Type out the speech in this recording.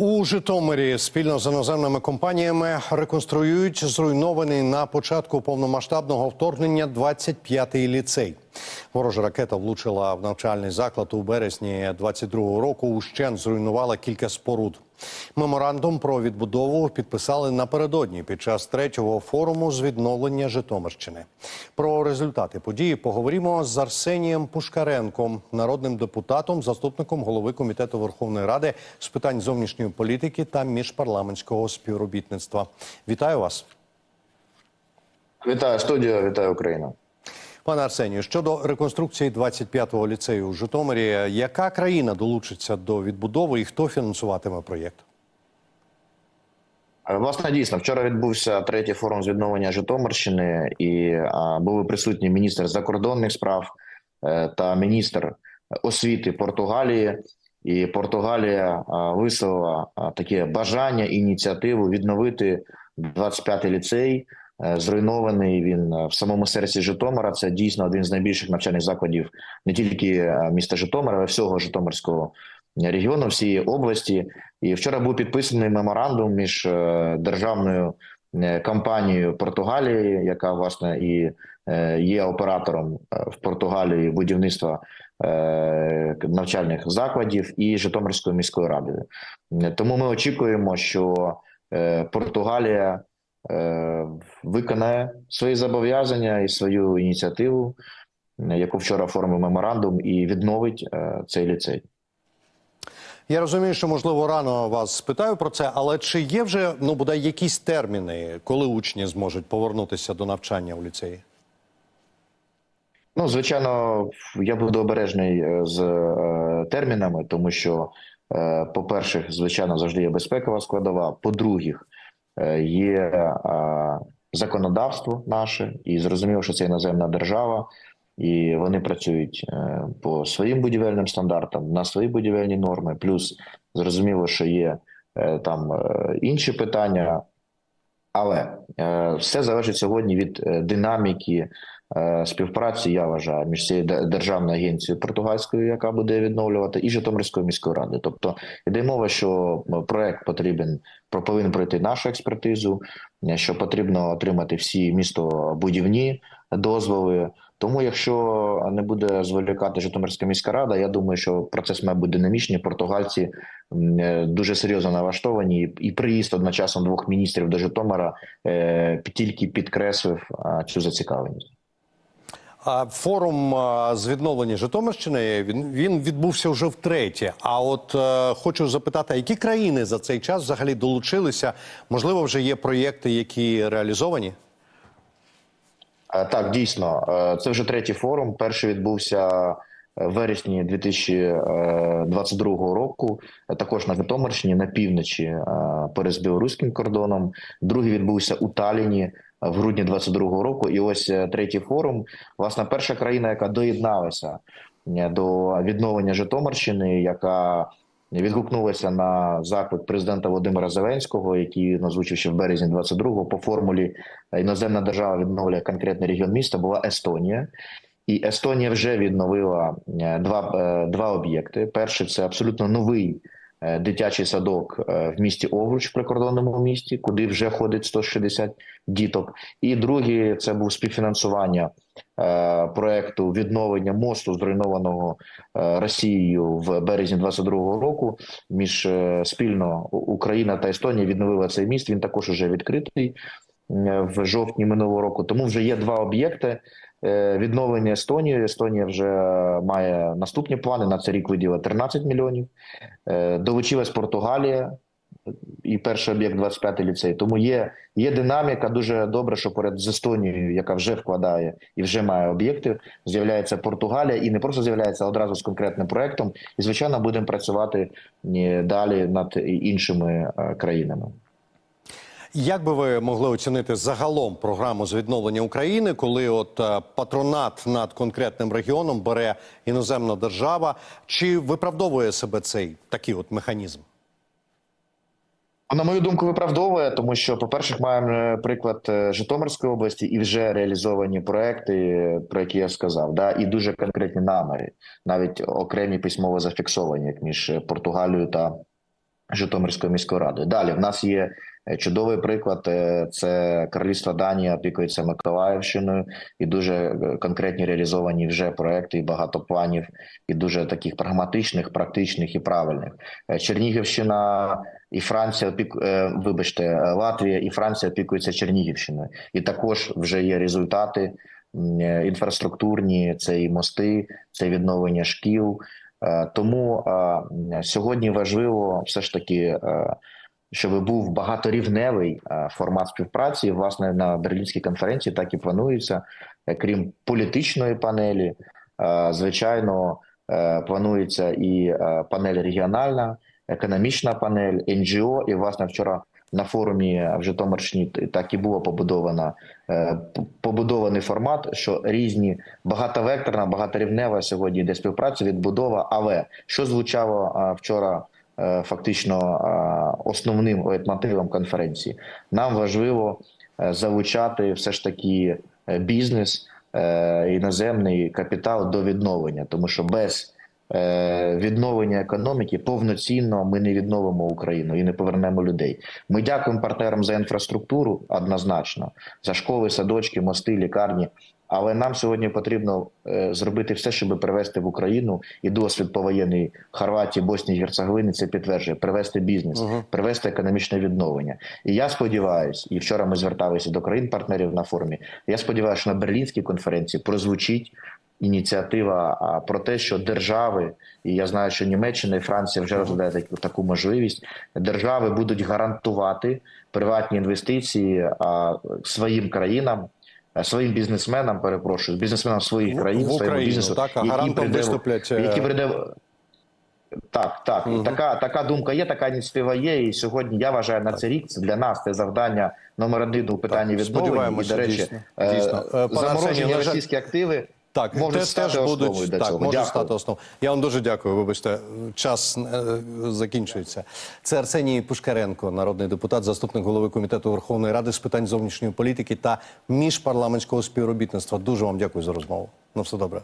У Житомирі спільно з іноземними компаніями реконструюють зруйнований на початку повномасштабного вторгнення 25-й ліцей. Ворожа ракета влучила в навчальний заклад у березні 22-го року. Ущен зруйнувала кілька споруд. Меморандум про відбудову підписали напередодні під час третього форуму з відновлення Житомирщини. Про результати події поговоримо з Арсенієм Пушкаренком, народним депутатом, заступником голови комітету Верховної Ради з питань зовнішньої політики та міжпарламентського співробітництва. Вітаю вас. Вітаю студію, вітаю Україну. Пане Арсенію, щодо реконструкції 25-го ліцею у Житомирі, яка країна долучиться до відбудови і хто фінансуватиме проєкт? Е, Власне, дійсно, вчора відбувся третій форум з відновлення Житомирщини, і а, були присутні міністр закордонних справ е, та міністр освіти Португалії. І Португалія а, висловила а, таке бажання ініціативу відновити 25-й ліцей. Е, Зруйнований він е, в самому серці Житомира. Це дійсно один з найбільших навчальних закладів не тільки е, міста Житомира, а всього Житомирського регіону, всієї області. І вчора був підписаний меморандум між державною компанією Португалії, яка власне і є оператором в Португалії будівництва навчальних закладів, і Житомирською міською радою. Тому ми очікуємо, що Португалія виконає свої зобов'язання і свою ініціативу, е, яку вчора оформив меморандум, і відновить е, цей ліцей. Я розумію, що можливо рано вас спитаю про це, але чи є вже ну бодай якісь терміни, коли учні зможуть повернутися до навчання у ліцеї? Ну, звичайно, я буду обережний е, з е, термінами, тому що, е, по-перше, звичайно, завжди є безпекова складова. По-друге, е, є е, законодавство наше, і зрозуміло, що це іноземна держава, і вони працюють е, по своїм будівельним стандартам, на свої будівельні норми. Плюс зрозуміло, що є е, там інші питання, але е, все залежить сьогодні від е, динаміки е, співпраці, я вважаю, між цією державною агенцією португальською, яка буде відновлювати, і Житомирською міською радою. Тобто йде мова, що проект потрібен повинен пройти нашу експертизу, що потрібно отримати всі містобудівні дозволи. Тому, якщо не буде зволікати Житомирська міська рада, я думаю, що процес має бути динамічний. Португальці е, дуже серйозно налаштовані, і- приїзд одночасно двох міністрів до Житомира е, тільки підкреслив цю зацікавленість. Форум з відновлення Житомирщини він, він відбувся вже втретє. А от е, хочу запитати, які країни за цей час взагалі долучилися? Можливо, вже є проєкти, які реалізовані? Е, Так, дійсно, е, це вже третій форум. Перший відбувся е, в вересні 2022 року, також на Житомирщині, на півночі з білоруським кордоном. Другий відбувся у Талліні е, в грудні 2022 року. І ось третій форум. Власне, перша країна, яка доєдналася до відновлення Житомирщини, яка відгукнулася на заклик президента Володимира Зеленського, який він озвучив ще в березні 22-го по формулі іноземна держава відновлює конкретний регіон міста, була Естонія. І Естонія вже відновила е, два, е, два об'єкти. Перший це абсолютно новий е, дитячий садок е, в місті Овруч, в прикордонному місті, куди вже ходить 160 діток. І другий це був співфінансування е, проекту відновлення мосту, зруйнованого е, Росією в березні 22-го року. Між е, спільно Україна та Естонія відновила цей міст. Він також вже відкритий е, в жовтні минулого року. Тому вже є два об'єкти. Е, Відновлення Естонії. Естонія вже має наступні плани. На цей рік виділила 13 мільйонів. Е, Долучилась Португалія і перший об'єкт 25 ліцей. Тому є, є динаміка. Дуже добре, що поряд з Естонією, яка вже вкладає і вже має об'єкти, з'являється Португалія і не просто з'являється а одразу з конкретним проектом. І звичайно, будемо працювати далі над іншими е, країнами. Як би ви могли оцінити загалом програму з відновлення України, коли от е, патронат над конкретним регіоном бере іноземна держава? Чи виправдовує себе цей такий от механізм? На мою думку, виправдовує, тому що, по-перше, маємо е, приклад е, Житомирської області і вже реалізовані проекти, е, про які я сказав, да, і дуже конкретні наміри, навіть окремі письмово зафіксовані, як між Португалією та Житомирською міською радою. Далі в нас є е, чудовий приклад. е, Це Королівство Данія опікується Миколаївщиною, і дуже е, конкретні реалізовані вже проекти, і багато планів, і дуже таких прагматичних, практичних і правильних. Чернігівщина і Франція опік... е, вибачте, Латвія і Франція опікуються Чернігівщиною, і також вже є результати інфраструктурні, це і мости, це відновлення шкіл. Е, Тому е, сьогодні важливо все ж таки, е, щоб був багаторівневий формат співпраці. Власне, на Берлінській конференції так і планується, крім політичної панелі, звичайно, планується і панель регіональна, економічна панель, НГО. І власне вчора на форумі в Житомирщині так і було побудовано е, побудований формат, що різні багатовекторна, багаторівнева сьогодні йде співпраця, відбудова. Але що звучало вчора? е, Фактично основним лейтмотивом конференції нам важливо е, залучати все ж таки е, бізнес, е, іноземний капітал до відновлення, тому що без е, відновлення економіки повноцінно ми не відновимо Україну і не повернемо людей. Ми дякуємо партнерам за інфраструктуру однозначно, за школи, садочки, мости, лікарні. Але нам сьогодні потрібно е, зробити все, щоб привести в Україну і досвід повоєнний Хорватії, Боснії, Герцеговини це підтверджує привести бізнес, привести економічне відновлення. І я сподіваюся, і вчора ми зверталися до країн-партнерів на форумі. Я сподіваюся, що на берлінській конференції прозвучить ініціатива про те, що держави, і я знаю, що Німеччина і Франція вже розглядають таку, таку можливість. Держави будуть гарантувати приватні інвестиції а, своїм країнам. е, Своїм бізнесменам, перепрошую, бізнесменам своїх країн, в Україну, бізнесу, так, а які прийде, виступлять, е, які прийде так, так, і така така думка є, така ініціатива є. І сьогодні я вважаю на цей рік це для нас це завдання номер один у питанні Так, відновлення. І до речі, дійсно, е, дійсно. Е, пане заморожені російські активи Так, може те- теж будуть для так, цього. можуть стати основою. Я вам дуже дякую. Вибачте, час е, закінчується. Це Арсеній Пушкаренко, народний депутат, заступник голови комітету Верховної Ради з питань зовнішньої політики та міжпарламентського співробітництва. Дуже вам дякую за розмову. На все добре.